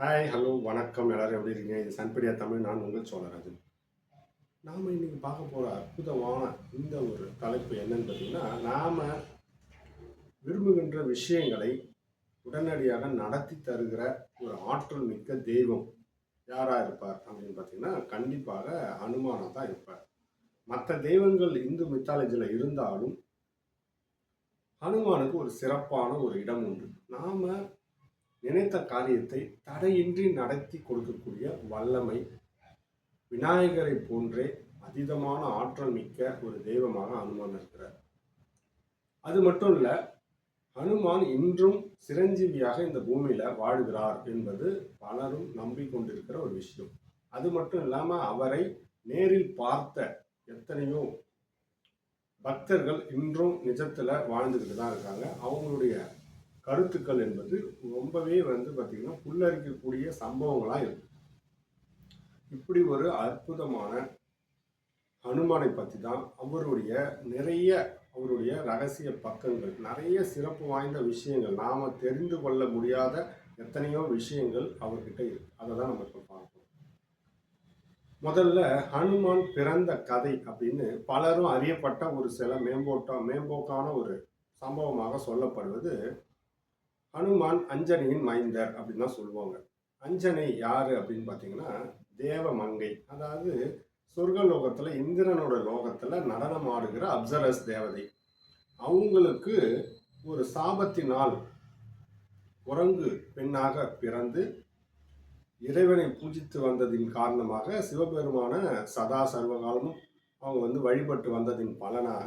Hi hello வணக்கம். எல்லாரும் எப்படி இருக்கீங்க? இது சன்படியா தமிழ். நான் உங்கள் சோழராஜன். நாம் இன்னைக்கு பார்க்க போகிற அற்புதமான இந்த ஒரு தலைப்பு என்னன்னு பார்த்தீங்கன்னா நாம் விரும்புகின்ற விஷயங்களை உடனடியாக நடத்தி தருகிற ஒரு ஆற்றல் மிக்க தெய்வம் யாராக இருப்பார் அப்படின்னு பார்த்தீங்கன்னா கண்டிப்பாக அனுமானம் தான் இருப்பார். மற்ற தெய்வங்கள் இந்து மித்தாலஜியில் இருந்தாலும் ஹனுமானுக்கு ஒரு சிறப்பான ஒரு இடம் உண்டு. நாம் நினைத்த காரியத்தை தடையின்றி நடத்தி கொடுக்கக்கூடிய வல்லமை விநாயகரை போன்றே அதீதமான ஆற்றல் மிக்க ஒரு தெய்வமாக அனுமான் இருக்கிறார். அது மட்டும் இல்ல ஹனுமான் இன்றும் சிரஞ்சீவியாக இந்த பூமியில வாழ்கிறார் என்பது பலரும் நம்பிக்கொண்டிருக்கிற ஒரு விஷயம். அது மட்டும் இல்லாம அவரை நேரில் பார்த்த எத்தனையோ பக்தர்கள் இன்றும் நிஜத்துல வாழ்ந்துக்கிட்டு தான் இருக்காங்க. அவங்களுடைய கருத்துக்கள் என்பது ரொம்பவே வந்து பார்த்திங்கன்னா புல்லரிக்கக்கூடிய சம்பவங்களாக இருக்கும் இப்படி ஒரு அற்புதமான ஹனுமானை பற்றி தான் அவருடைய நிறைய அவருடைய ரகசிய பக்கங்கள் நிறைய சிறப்பு வாய்ந்த விஷயங்கள் நாம் தெரிந்து கொள்ள முடியாத எத்தனையோ விஷயங்கள் அவர்கிட்ட இருக்கு. அதை தான் நம்ம இப்போ பார்ப்போம். முதல்ல ஹனுமான் பிறந்த கதை அப்படின்னு பலரும் அறியப்பட்ட ஒரு சில மேம்போட்டா மேம்போக்கான ஒரு சம்பவமாக சொல்லப்படுவது ஹனுமான் அஞ்சனையின் மைந்தர் அப்படின்னு தான் சொல்லுவாங்க. அஞ்சனை யாரு அப்படின்னு பார்த்தீங்கன்னா தேவ மங்கை. அதாவது சொர்க்க லோகத்தில் இந்திரனோட லோகத்தில் நடனம் ஆடுகிற அப்சரஸ் தேவதை. அவங்களுக்கு ஒரு சாபத்தினால் குரங்கு பெண்ணாக பிறந்து இறைவனை பூஜித்து வந்ததின் காரணமாக சிவபெருமான சதா சர்வகாலமும் அவங்க வந்து வழிபட்டு வந்ததின் பலனாக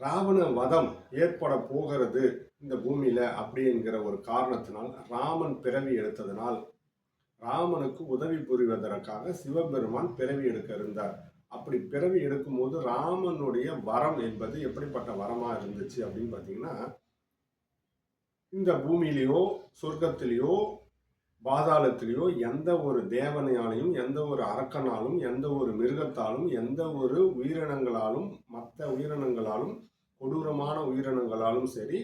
ராவண வதம் ஏற்பட போகிறது. இந்த பூமியில அப்படிங்கிற ஒரு காரணத்தினால் ராமன் பிறவி எடுத்ததனால் ராமனுக்கு உதவி புரிவதற்காக சிவபெருமான் பிறவி எடுக்க இருந்தார். அப்படி பிறவி எடுக்கும்போது ராமனுடைய வரம் என்பது எப்படிப்பட்ட வரமா இருந்துச்சு அப்படின்னு பார்த்தீங்கன்னா இந்த பூமியிலேயோ சொர்க்கத்திலேயோ பாதாளத்திலேயோ எந்த ஒரு தேவனையாலையும் எந்த ஒரு அரக்கனாலும் எந்த ஒரு மிருகத்தாலும் எந்த ஒரு உயிரினங்களாலும் மற்ற உயிரினங்களாலும் கொடூரமான உயிரினங்களாலும் சரி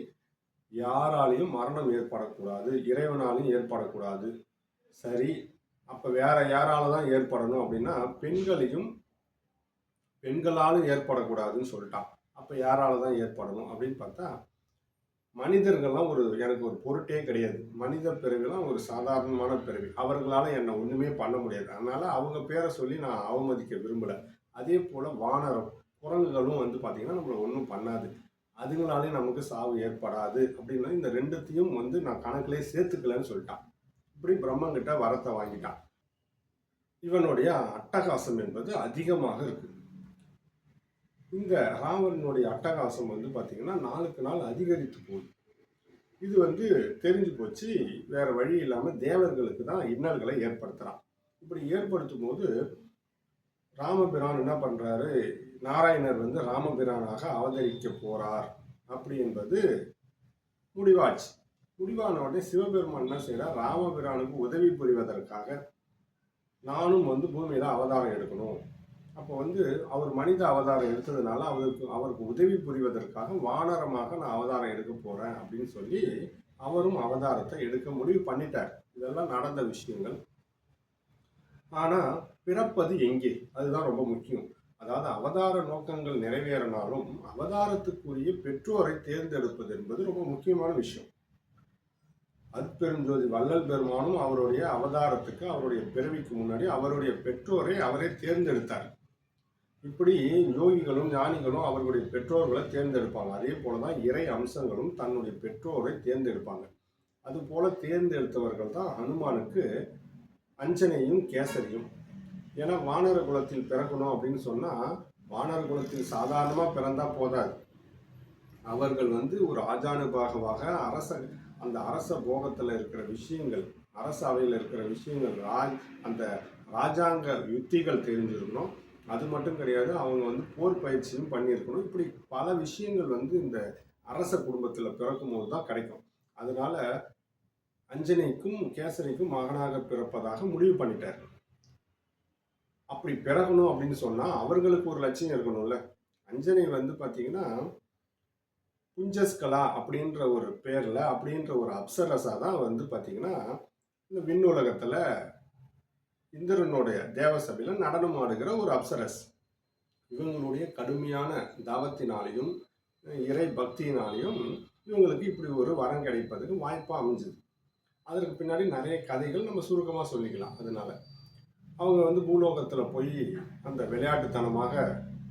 யாராலையும் மரணம் ஏற்படக்கூடாது இறைவனாலையும் ஏற்படக்கூடாது. சரி அப்போ வேற யாரால தான் ஏற்படணும் அப்படின்னா பெண்களையும் பெண்களாலும் ஏற்படக்கூடாதுன்னு சொல்லிட்டான். அப்போ யாரால தான் ஏற்படணும் அப்படின்னு பார்த்தா மனிதர்கள்லாம் ஒரு எனக்கு ஒரு பொருட்டே கிடையாது. மனித பிறவிலாம் ஒரு சாதாரணமான பிறவி. அவர்களால் என்னை ஒன்றுமே பண்ண முடியாது. அதனால் அவங்க பேரை சொல்லி நான் அவமதிக்க விரும்பலை. அதே போல் வானரம் குரங்குகளும் வந்து பார்த்திங்கன்னா நம்மளை ஒன்றும் பண்ணாது. அதுங்களாலே நமக்கு சாவு ஏற்படாது. அப்படின்னா இந்த ரெண்டுத்தையும் வந்து நான் கணக்கிலே சேர்த்துக்கலன்னு சொல்லிட்டான். இப்படி பிரம்மங்கிட்ட வரத்தை வாங்கிட்டான். இவனுடைய அட்டகாசம் என்பது அதிகமாக இருக்கு. இந்த ராவணனுடைய அட்டகாசம் வந்து பார்த்தீங்கன்னா நாளுக்கு நாள் அதிகரித்து போகுது. இது வந்து தெரிஞ்சு போச்சு வேற வழி இல்லாமல் தேவர்களுக்கு தான் இன்னல்களை ஏற்படுத்துகிறான் இப்படி ஏற்படுத்தும் போது ராமபிரான் என்ன பண்ணுறாரு நாராயணர் வந்து ராமபிரானாக அவதரிக்க போறார். அப்படி என்பது முடிவாச்சு. முடிவான உடனே சிவபெருமான் என்ன செய்யறார் ராமபிரானுக்கு உதவி புரிவதற்காக நானும் வந்து பூமியில அவதாரம் எடுக்கணும். அப்போ வந்து அவர் மனித அவதாரம் எடுத்ததுனால அவருக்கு அவருக்கு உதவி புரிவதற்காக வானரமாக நான் அவதாரம் எடுக்க போறேன் அப்படின்னு சொல்லி அவரும் அவதாரத்தை எடுக்க முடிவு பண்ணிட்டார். இதெல்லாம் நடந்த விஷயங்கள். ஆனா பிறப்பது எங்கே? அதுதான் ரொம்ப முக்கியம். அதாவது அவதார நோக்கங்கள் நிறைவேறினாலும் அவதாரத்துக்குரிய பெற்றோரை தேர்ந்தெடுப்பது என்பது ரொம்ப முக்கியமான விஷயம். அற்பெருஞ்சோதி வள்ளல் பெருமானும் அவருடைய அவதாரத்துக்கு அவருடைய பிறவிக்கு முன்னாடி அவருடைய பெற்றோரை அவரே தேர்ந்தெடுத்தார். இப்படி யோகிகளும் ஞானிகளும் அவர்களுடைய பெற்றோர்களை தேர்ந்தெடுப்பாங்க. அதே போலதான் இறை அம்சங்களும் தன்னுடைய பெற்றோரை தேர்ந்தெடுப்பாங்க. அதுபோல தேர்ந்தெடுத்தவர்கள் தான் ஹனுமானுக்கு அஞ்சனையும் கேசரியும். ஏன்னா வானர குலத்தில் பிறக்கணும் அப்படின்னு சொன்னால் வானர குலத்தில் சாதாரணமாக பிறந்தா போதாது. அவர்கள் வந்து ஒரு ஆஜானுபாகவாக அரச அந்த அரச போகத்தில் இருக்கிற விஷயங்கள் அரச அவையில் இருக்கிற விஷயங்கள் ராஜ் அந்த ராஜாங்க யுத்திகள் தெரிஞ்சிருக்கணும். அது மட்டும் கிடையாது அவங்க வந்து போர் பயிற்சியும் பண்ணியிருக்கணும். இப்படி பல விஷயங்கள் வந்து இந்த அரச குடும்பத்தில் பிறக்கும் போது தான் கிடைக்கும். அதனால அஞ்சனைக்கும் கேசரிக்கும் மகனாக பிறப்பதாக முடிவு பண்ணிட்டார். அப்படி பிறகணும் அப்படின்னு சொன்னா அவர்களுக்கு ஒரு லட்சியம் இருக்கணும்ல. அஞ்சனை வந்து பாத்தீங்கன்னா புஞ்சஸ்கலா அப்படின்ற ஒரு பேர்ல அப்படின்ற ஒரு அப்சரஸா தான் வந்து பாத்தீங்கன்னா இந்த விண்ணுலகத்தில் இந்திரனுடைய தேவசபையில் நடனம் ஆடுகிற ஒரு அப்சரஸ். இவங்களுடைய கடுமையான தவத்தினாலையும் இறை பக்தியினாலையும் இவங்களுக்கு இப்படி ஒரு வரம் கிடைப்பதற்கு வாய்ப்பாக அமைஞ்சுது. அதற்கு பின்னாடி நிறைய கதைகள் நம்ம சுருக்கமாக சொல்லிக்கலாம் அதனால. அவங்க வந்து பூலோகத்தில் போய் அந்த விளையாட்டுத்தனமாக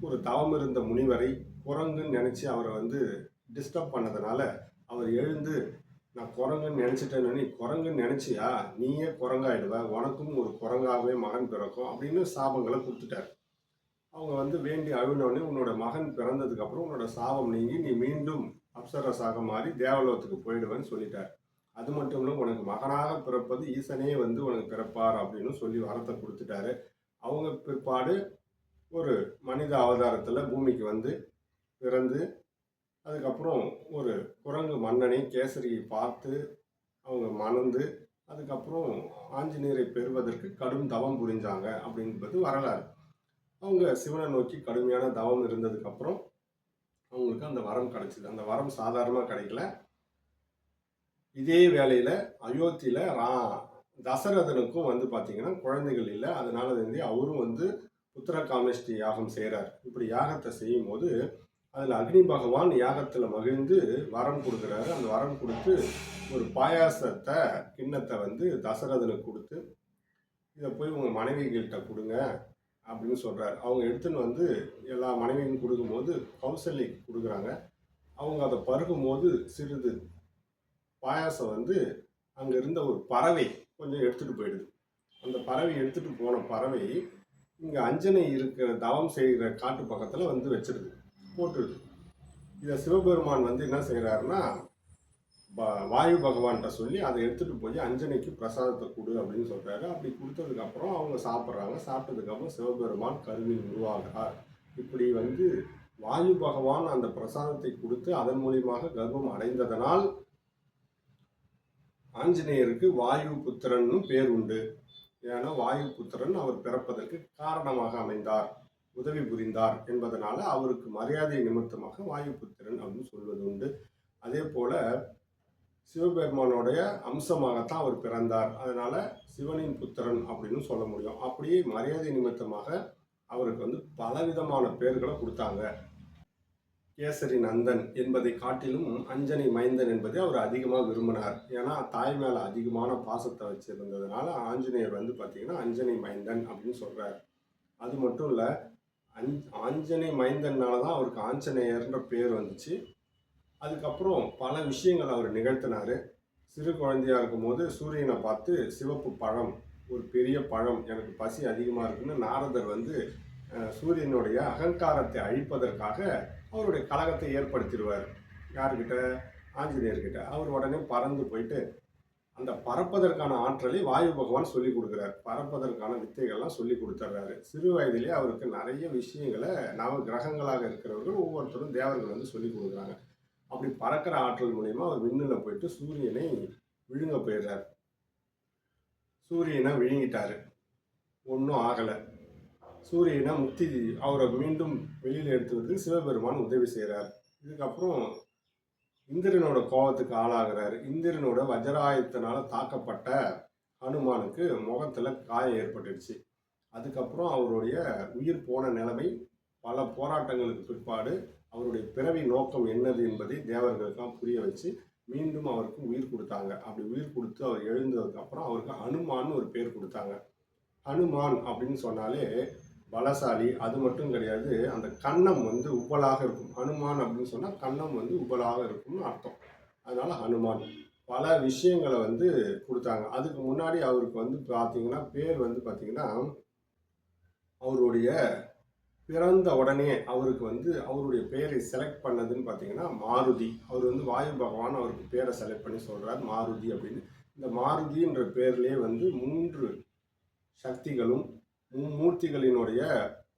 ஒரு தவம் இருந்த முனிவரை குரங்குன்னு நினச்சி அவரை வந்து டிஸ்டர்ப் பண்ணதுனால அவர் எழுந்து நான் குரங்குன்னு நினச்சிட்டேன்னு நீ குரங்குன்னு நினச்சியா? நீயே குரங்காயிடுவ. உனக்கும் ஒரு குரங்காகவே மகன் பிறக்கும் அப்படின்னு சாபங்களை கொடுத்துட்டார். அவங்க வந்து வேண்டி அழுனோடனே உன்னோட மகன் பிறந்ததுக்கப்புறம் உன்னோட சாபம் நீங்கி நீ மீண்டும் அப்சரஸாக மாறி தேவலோகத்துக்கு போயிடுவேன்னு சொல்லிட்டார். அது மட்டும் இல்லை உனக்கு மகனாக பிறப்பது ஈசனே வந்து உனக்கு பிறப்பார் அப்படின்னு சொல்லி வரத்தை கொடுத்துட்டாரு. அவங்க பிற்பாடு ஒரு மனித அவதாரத்தில் பூமிக்கு வந்து பிறந்து அதுக்கப்புறம் ஒரு குரங்கு மன்னனை கேசரியை பார்த்து அவங்க மணந்து அதுக்கப்புறம் ஆஞ்சநேயரை பெறுவதற்கு கடும் தவம் புரிஞ்சாங்க அப்படின்றது வரலாறு. அவங்க சிவனை நோக்கி கடுமையான தவம் இருந்ததுக்கப்புறம் அவங்களுக்கு அந்த வரம் கிடைச்சிது. அந்த வரம் சாதாரணமாக கிடைக்கல. இதே வேளையில் அயோத்தியில் ரா தசரதனுக்கும் வந்து பார்த்தீங்கன்னா குழந்தைகள் இல்லை. அதனால வந்து அவரும் வந்து புத்திர காமேஷ்டி யாகம் செய்கிறார் இப்படி யாகத்தை செய்யும் போது அதில் அக்னி பகவான் யாகத்தில் மகிழ்ந்து வரம் கொடுக்குறாரு. அந்த வரம் கொடுத்து ஒரு பாயாசத்தை கிண்ணத்தை வந்து தசரதனுக்கு கொடுத்து இதை போய் உங்கள் மனைவிகள்கிட்ட கொடுங்க அப்படின்னு சொல்கிறார் அவங்க எடுத்துன்னு வந்து எல்லா மனைவியும் கொடுக்கும்போது கௌசல்யக்கு கொடுக்குறாங்க. அவங்க அதை பருகும்போது சிறிது பாயாசம் வந்து அங்கே இருந்த ஒரு பறவை கொஞ்சம் எடுத்துகிட்டு போயிடுது. அந்த பறவை எடுத்துகிட்டு போன பறவை இங்கே அஞ்சனை இருக்கிற தவம் செய்கிற காட்டு பக்கத்தில் வந்து வச்சிருது போட்டுருது. இதை சிவபெருமான் வந்து என்ன செய்கிறாருன்னா வாயு பகவான்கிட்ட சொல்லி அதை எடுத்துகிட்டு போய் அஞ்சனைக்கு பிரசாதத்தை கொடு அப்படின்னு சொல்கிறாரு அப்படி கொடுத்ததுக்கப்புறம் அவங்க சாப்பிட்றாங்க. சாப்பிட்டதுக்கப்புறம் சிவபெருமான் கருவில் உருவாகிறார். இப்படி வந்து வாயு பகவான் அந்த பிரசாதத்தை கொடுத்து அதன் மூலியமாக கர்ப்பம் அடைந்ததனால் ஆஞ்சநேயருக்கு வாயு புத்திரன்னு பேர் உண்டு. ஏன்னா வாயு புத்திரன் அவர் பிறப்பதற்கு காரணமாக அமைந்தார் உதவி புரிந்தார் என்பதனால அவருக்கு மரியாதை நிமித்தமாக வாயு புத்திரன் அப்படின்னு சொல்வது உண்டு. அதே போல சிவபெருமானுடைய அம்சமாகத்தான் அவர் பிறந்தார். அதனால சிவனின் புத்திரன் அப்படின்னு சொல்ல முடியும். அப்படியே மரியாதை நிமித்தமாக அவருக்கு வந்து பலவிதமான பேர்களை கொடுத்தாங்க. கேசரி நந்தன் என்பதை காட்டிலும் அஞ்சனை மைந்தன் என்பதை அவர் அதிகமாக விரும்பினார். ஏன்னா தாய் மேலே அதிகமான பாசத்தை வச்சிருந்ததுனால ஆஞ்சநேயர் வந்து பார்த்தீங்கன்னா அஞ்சனை மைந்தன் அப்படின்னு சொல்கிறார் அது மட்டும் இல்லை அஞ் ஆஞ்சனை மைந்தன்னால தான் அவருக்கு ஆஞ்சநேயர்ன்ற பேர் வந்துச்சு. அதுக்கப்புறம் பல விஷயங்கள் அவர் நிகழ்த்தினார். சிறு குழந்தையாக இருக்கும்போது சூரியனை பார்த்து சிவப்பு பழம் ஒரு பெரிய பழம் எனக்கு பசி அதிகமாக இருக்குன்னு நாரதர் வந்து சூரியனுடைய அகங்காரத்தை அழிப்பதற்காக அவருடைய கழகத்தை ஏற்படுத்திடுவார். யார்கிட்ட? ஆஞ்சநேயர்கிட்ட. அவர் உடனே பறந்து போயிட்டு அந்த பறப்பதற்கான ஆற்றலை வாயு பகவான் சொல்லி கொடுக்குறார். பறப்பதற்கான வித்தைகள்லாம் சொல்லி கொடுத்துட்றாரு சிறு வயதிலே அவருக்கு நிறைய விஷயங்களை நவ கிரகங்களாக இருக்கிறவர்கள் ஒவ்வொருத்தரும் தேவர்கள் வந்து சொல்லி கொடுக்குறாங்க. அப்படி பறக்கிற ஆற்றல் மூலயமா அவர் விண்ணில் போயிட்டு சூரியனை விழுங்க போயிடுறார். சூரியனை விழுங்கிட்டாரு. ஒன்றும் ஆகலை. சூரியனை முக்தி அவரை மீண்டும் வெளியில் எடுத்து சிவபெருமான் உதவி செய்கிறார் இதுக்கப்புறம் இந்திரனோட கோபத்துக்கு ஆளாகிறார். இந்திரனோட வஜராயத்தினால தாக்கப்பட்ட ஹனுமானுக்கு முகத்தில் காயம் ஏற்பட்டுடுச்சு. அதுக்கப்புறம் அவருடைய உயிர் போன நிலைமை பல போராட்டங்களுக்கு பிற்பாடு அவருடைய பிறவி நோக்கம் என்னது என்பதை தேவர்களுக்கெல்லாம் புரிய வச்சு மீண்டும் அவருக்கு உயிர் கொடுத்தாங்க. அப்படி உயிர் கொடுத்து அவர் எழுந்ததுக்கப்புறம் அவருக்கு ஹனுமான்னு ஒரு பேர் கொடுத்தாங்க. ஹனுமான் அப்படின்னு சொன்னாலே பலசாலி அது மட்டும் கிடையாது அந்த கண்ணம் வந்து உபலாக இருக்கும். ஹனுமான் அப்படின்னு சொன்னால் கண்ணம் வந்து உபலாக இருக்கும்னு அர்த்தம். அதனால் ஹனுமான். பல விஷயங்களை வந்து கொடுத்தாங்க. அதுக்கு முன்னாடி அவருக்கு வந்து பார்த்தீங்கன்னா பேர் வந்து பார்த்தீங்கன்னா அவருடைய பிறந்த உடனே அவருக்கு வந்து அவருடைய பெயரை செலக்ட் பண்ணதுன்னு பார்த்தீங்கன்னா மாருதி. அவர் வந்து வாயு பகவான் அவருக்கு பேரை செலக்ட் பண்ணி சொல்கிறார் மாருதி அப்படின்னு. இந்த மாருதின்ற பேர்லேயே வந்து மூன்று சக்திகளும் மும்மூர்த்திகளினுடைய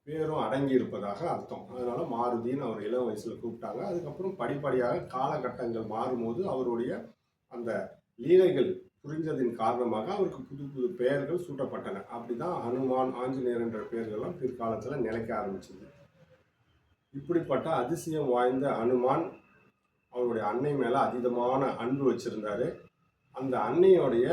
பேரும் அடங்கி இருப்பதாக அர்த்தம். அதனால மாருதின்னு அவர் இளம் வயசில் கூப்பிட்டாங்க. அதுக்கப்புறம் படிப்படியாக காலகட்டங்கள் மாறும்போது அவருடைய அந்த லீலைகள் புரிஞ்சதின் காரணமாக அவருக்கு புது புது பெயர்கள் சூட்டப்பட்டன. அப்படிதான் ஹனுமான் ஆஞ்சநேயர் என்ற பெயர்கள்லாம் பிற்காலத்தில் நிலைக்க ஆரம்பிச்சது. இப்படிப்பட்ட அதிசயம் வாய்ந்த அனுமான் அவருடைய அன்னை மேலே அதீதமான அன்பு வச்சிருந்தாரு. அந்த அன்னையோடைய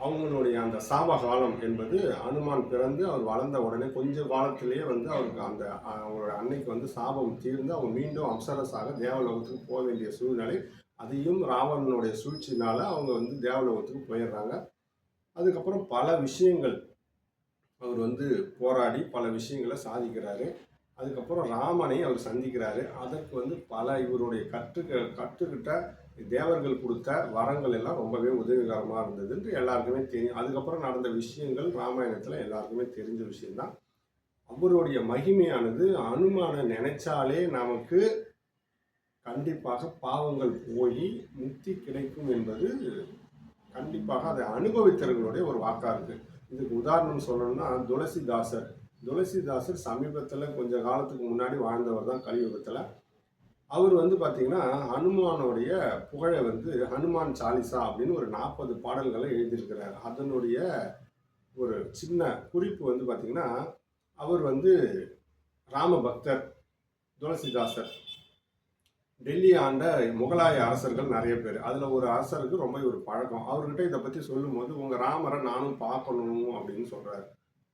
அவங்களுடைய அந்த சாப காலம் என்பது அனுமான் பிறந்து அவர் வளர்ந்த உடனே கொஞ்சம் காலத்திலேயே வந்து அவருக்கு அந்த அவரோட அன்னைக்கு வந்து சாபம் தீர்ந்து அவங்க மீண்டும் அப்சரஸாக தேவலோகத்துக்கு போக வேண்டிய சூழ்நிலை அதையும் ராவணனுடைய சூழ்ச்சினால அவங்க வந்து தேவலோகத்துக்கு போயிடுறாங்க. அதுக்கப்புறம் பல விஷயங்கள் அவர் வந்து போராடி பல விஷயங்களை சாதிக்கிறாரு. அதுக்கப்புறம் ராமனை அவர் சந்திக்கிறாரு. அதற்கு வந்து பல இவருடைய கற்றுக்க கற்றுக்கிட்ட தேவர்கள் கொடுத்த வரங்கள் எல்லாம் ரொம்பவே உதவிகரமாக இருந்ததுன்ட்டு எல்லாருக்குமே தெரியும். அதுக்கப்புறம் நடந்த விஷயங்கள் ராமாயணத்தில் எல்லாருக்குமே தெரிஞ்ச விஷயம்தான். அவருடைய மகிமையானது அனுமான நினைச்சாலே நமக்கு கண்டிப்பாக பாவங்கள் போய் முக்தி கிடைக்கும் என்பது கண்டிப்பாக அதை அனுபவித்தவர்களுடைய ஒரு வாக்காக இருக்குது இதுக்கு உதாரணம் சொல்லணும்னா துளசிதாசர். துளசிதாசர் சமீபத்தில் கொஞ்சம் காலத்துக்கு முன்னாடி வாழ்ந்தவர் தான் கலியுகத்தில். அவர் வந்து பார்த்தீங்கன்னா ஹனுமானுடைய புகழை வந்து ஹனுமான் சாலிசா அப்படின்னு ஒரு நாற்பது பாடல்களை எழுதியிருக்கிறார். அதனுடைய ஒரு சின்ன குறிப்பு வந்து பார்த்தீங்கன்னா அவர் வந்து ராம பக்தர் துளசிதாசர் டெல்லி ஆண்ட முகலாய அரசர்கள் நிறைய பேர். அதில் ஒரு அரசருக்கு ரொம்ப ஒரு பழக்கம். அவர்கிட்ட இதை பற்றி சொல்லும்போது உங்கள் ராமரை நானும் பார்க்கணும் அப்படின்னு சொல்கிறார்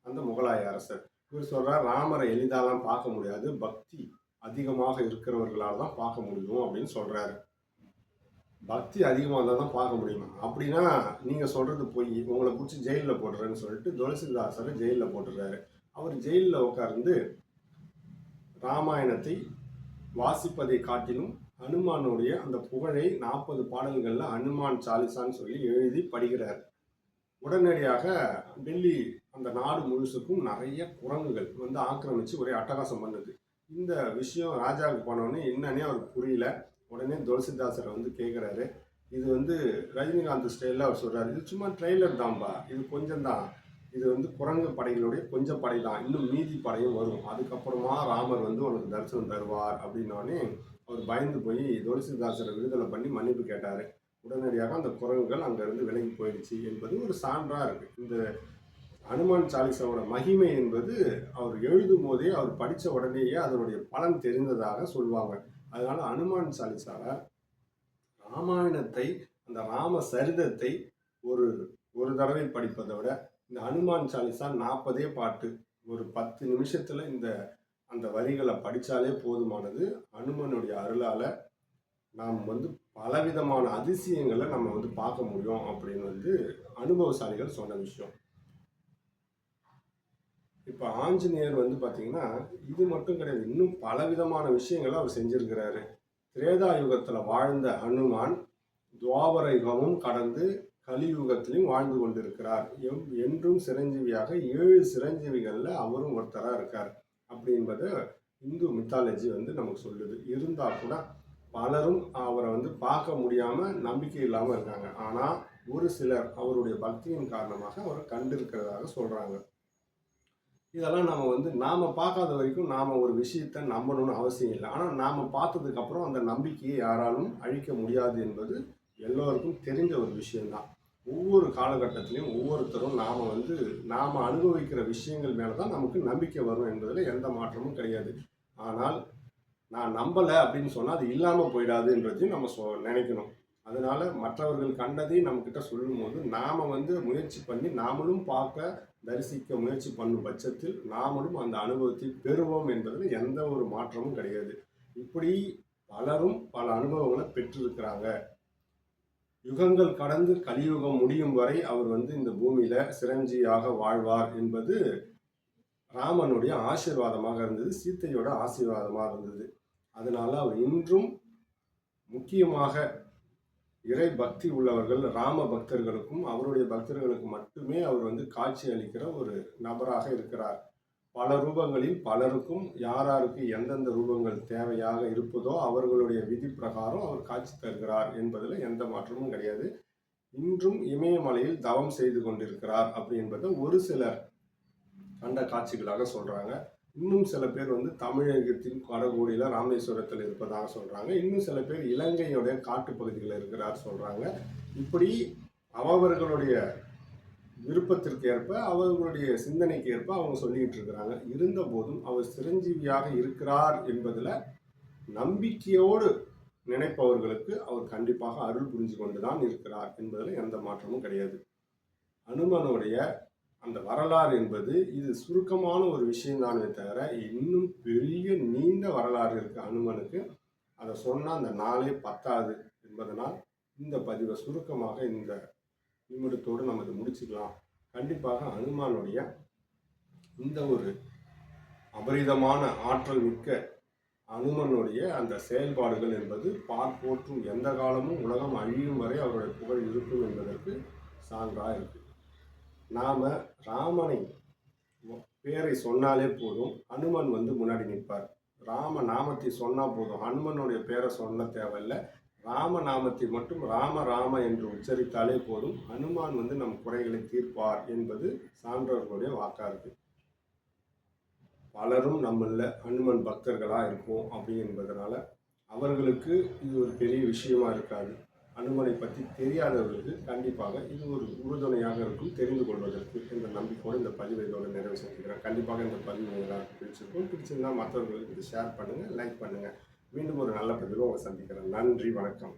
அந்த முகலாய அரசர். இவர் சொல்கிறார் ராமரை எளிதாலாம் பார்க்க முடியாது. பக்தி அதிகமாக இருக்கிறவர்களால் தான் பார்க்க முடியும் அப்படின்னு சொல்கிறாரு பக்தி அதிகமாக இருந்தால் தான் பார்க்க முடியுமா. அப்படின்னா நீங்கள் சொல்கிறது போய். உங்களை பிடிச்சி ஜெயிலில் போடுறேன்னு சொல்லிட்டு துளசிதாசரை ஜெயிலில் போட்டுடுறாரு அவர் ஜெயிலில் உட்கார்ந்து ராமாயணத்தை வாசிப்பதை காட்டிலும் அனுமானுடைய அந்த புகழை நாற்பது பாடல்களில் அனுமான் சாலிசான்னு சொல்லி எழுதி படிக்கிறார். உடனடியாக டெல்லி அந்த நாடு முழுசுக்கும் நிறைய குரங்குகள் வந்து ஆக்கிரமித்து ஒரே அட்டகாசம் பண்ணுது. இந்த விஷயம் ராஜாவுக்கு போனோடனே என்னன்னே அவருக்கு புரியல. உடனே துளசிதாசரை வந்து கேட்குறாரு இது வந்து ரஜினிகாந்த் ஸ்டைலில் அவர் சொல்கிறார் இது சும்மா ட்ரெய்லர் தான்பா. இது கொஞ்சம் தான். இது வந்து குரங்கு படைகளுடைய கொஞ்சம் படை தான். இன்னும் மீதி படையும் வரும். அதுக்கப்புறமா ராமர் வந்து உனக்கு தரிசனம் தருவார் அப்படின்னோடனே அவர் பயந்து போய் துளசிதாசரை விடுதலை பண்ணி மன்னிப்பு கேட்டார். உடனடியாக அந்த குரங்குகள் அங்கேருந்து விலகி போயிடுச்சு என்பது ஒரு சான்றாக இருக்குது இந்த ஹனுமான் சாலிசாவோட மகிமை என்பது அவர் எழுதும் போதே அவர் படித்த உடனேயே அதனுடைய பலன் தெரிந்ததாக சொல்லுவாங்க அதனால அனுமான் சாலிசாவை ராமாயணத்தை அந்த ராம சரிதத்தை ஒரு ஒரு தடவை படிப்பதை விட இந்த ஹனுமான் சாலிசா நாற்பதே பாட்டு ஒரு பத்து நிமிஷத்துல இந்த அந்த வரிகளை படித்தாலே போதுமானது. அனுமனுடைய அருளால நாம் வந்து பலவிதமான அதிசயங்களை நம்ம வந்து பார்க்க முடியும் அப்படின்னு வந்து அனுபவசாலிகள் சொன்ன விஷயம். இப்போ ஆஞ்சநேயர் வந்து பார்த்தீங்கன்னா இது மட்டும் கிடையாது இன்னும் பலவிதமான விஷயங்களை அவர் செஞ்சிருக்கிறாரு. திரேதா யுகத்தில் வாழ்ந்த ஹனுமான் துவாபர யுகமும் கடந்து கலியுகத்திலையும் வாழ்ந்து கொண்டிருக்கிறார். எம் என்றும் சிரஞ்சீவியாக ஏழு சிரஞ்சீவிகளில் அவரும் ஒருத்தராக இருக்கார் அப்படின்றத இந்து மித்தாலஜி வந்து நமக்கு சொல்லுது. இருந்தால் கூட பலரும் அவரை வந்து பார்க்க முடியாமல் நம்பிக்கை இல்லாமல் இருக்காங்க. ஆனால் ஒரு சிலர் அவருடைய பக்தியின் காரணமாக அவரை கண்டிருக்கிறதாக சொல்கிறாங்க இதெல்லாம் நம்ம வந்து நாம் பார்க்காத வரைக்கும் நாம் ஒரு விஷயத்தை நம்பணும்னு அவசியம் இல்லை. ஆனால் நாம் பார்த்ததுக்கப்புறம் அந்த நம்பிக்கையை யாராலும் அழிக்க முடியாது என்பது எல்லோருக்கும் தெரிஞ்ச ஒரு விஷயம்தான். ஒவ்வொரு காலகட்டத்திலையும் ஒவ்வொருத்தரும் நாம் வந்து நாம் அனுபவிக்கிற விஷயங்கள் மேலே தான் நமக்கு நம்பிக்கை வரும் என்பதில் எந்த மாற்றமும் கிடையாது. ஆனால் நான் நம்பலை அப்படின்னு சொன்னால் அது இல்லாமல் போயிடாதுன்றதையும் நம்ம சொ நினைக்கணும். அதனால் மற்றவர்கள் கண்டதை நம்மக்கிட்ட சொல்லும்போது நாம் வந்து முயற்சி பண்ணி நாமளும் பார்க்க தரிசிக்க முயற்சி பண்ணும் பட்சத்தில் நாமளும் அந்த அனுபவத்தை பெறுவோம் என்பதில் எந்த ஒரு மாற்றமும் கிடையாது. இப்படி பலரும் பல அனுபவங்களை பெற்றிருக்கிறாங்க. யுகங்கள் கடந்து கலியுகம் முடியும் வரை அவர் வந்து இந்த பூமியில சிரஞ்சியாக வாழ்வார் என்பது ராமனுடைய ஆசீர்வாதமாக இருந்தது சீத்தையோட ஆசீர்வாதமாக இருந்தது. அதனால அவர் இன்றும் முக்கியமாக இறை பக்தி உள்ளவர்கள் ராம பக்தர்களுக்கும் அவருடைய பக்தர்களுக்கு மட்டுமே அவர் வந்து காட்சி அளிக்கிற ஒரு நபராக இருக்கிறார். பல ரூபங்களில் பலருக்கும் யாராருக்கு எந்தெந்த ரூபங்கள் தேவையாக இருப்பதோ அவர்களுடைய விதி பிரகாரம் அவர் காட்சி தருகிறார் என்பதில் எந்த மாற்றமும் கிடையாது. இன்றும் இமயமலையில் தவம் செய்து கொண்டிருக்கிறார் அப்படி என்பதை ஒரு சிலர் கண்ட காட்சிகளாக சொல்றாங்க. இன்னும் சில பேர் வந்து தமிழகத்தின் கடகோடியில் ராமேஸ்வரத்தில் இருப்பதாக சொல்கிறாங்க இன்னும் சில பேர் இலங்கையுடைய காட்டுப் பகுதிகளில் இருக்கிறார் சொல்கிறாங்க இப்படி அவர்களுடைய விருப்பத்திற்கு ஏற்ப அவர்களுடைய சிந்தனைக்கு ஏற்ப அவங்க சொல்லிக்கிட்டு இருக்கிறாங்க. இருந்த போதும் அவர் சிரஞ்சீவியாக இருக்கிறார் என்பதில் நம்பிக்கையோடு நினைப்பவர்களுக்கு அவர் கண்டிப்பாக அருள் புரிஞ்சு கொண்டு தான் இருக்கிறார் என்பதில் எந்த மாற்றமும் கிடையாது. அனுமனுடைய அந்த வரலாறு என்பது இது சுருக்கமான ஒரு விஷயம்தானே தவிர இன்னும் பெரிய நீண்ட வரலாறு இருக்கு அனுமனுக்கு. அதை சொன்னால் அந்த நாளே பத்தாது என்பதனால் இந்த பதிவை சுருக்கமாக இந்த நிமிடத்தோடு நம்ம இதை முடிச்சுக்கலாம். கண்டிப்பாக அனுமானுடைய இந்த ஒரு அபரிதமான ஆற்றல் மிக்க அனுமனுடைய அந்த செயல்பாடுகள் என்பது பார்ப்போற்றும் எந்த காலமும் உலகம் அழியும் வரை அவருடைய புகழ் இருக்கும் என்பதற்கு சான்றாக இருக்குது நாம் ராமனை பேரை சொன்னாலே போதும் அனுமன் வந்து முன்னாடி நிற்பார். ராம நாமத்தை சொன்னால் போதும் ஹனுமனுடைய பேரை சொன்ன தேவையில்லை. ராம நாமத்தை மட்டும் ராம ராம என்று உச்சரித்தாலே போதும் ஹனுமான் வந்து நம் குறைகளை தீர்ப்பார் என்பது சான்றவர்களுடைய வாக்கா இருக்கு. பலரும் நம்மள ஹனுமன் பக்தர்களாக இருப்போம் அப்படி என்பதனால அவர்களுக்கு இது ஒரு பெரிய விஷயமா இருக்காது. அனுமனை பற்றி தெரியாதவர்களுக்கு கண்டிப்பாக இது ஒரு உறுதுணையாக இருக்கும் தெரிந்து கொள்வதற்கு என்ற நம்பிக்கையோடு இந்த பதிவை இதோட நிறைவு செஞ்சுக்கிறேன் கண்டிப்பாக இந்த பதிவு எல்லாருக்கும் பிடிச்சிருக்கும். பிடிச்சிருந்தால் மற்றவர்களுக்கு இது ஷேர் பண்ணுங்கள் லைக் பண்ணுங்கள் மீண்டும் ஒரு நல்ல பதிவில் உங்களை சந்திக்கிறேன். நன்றி வணக்கம்.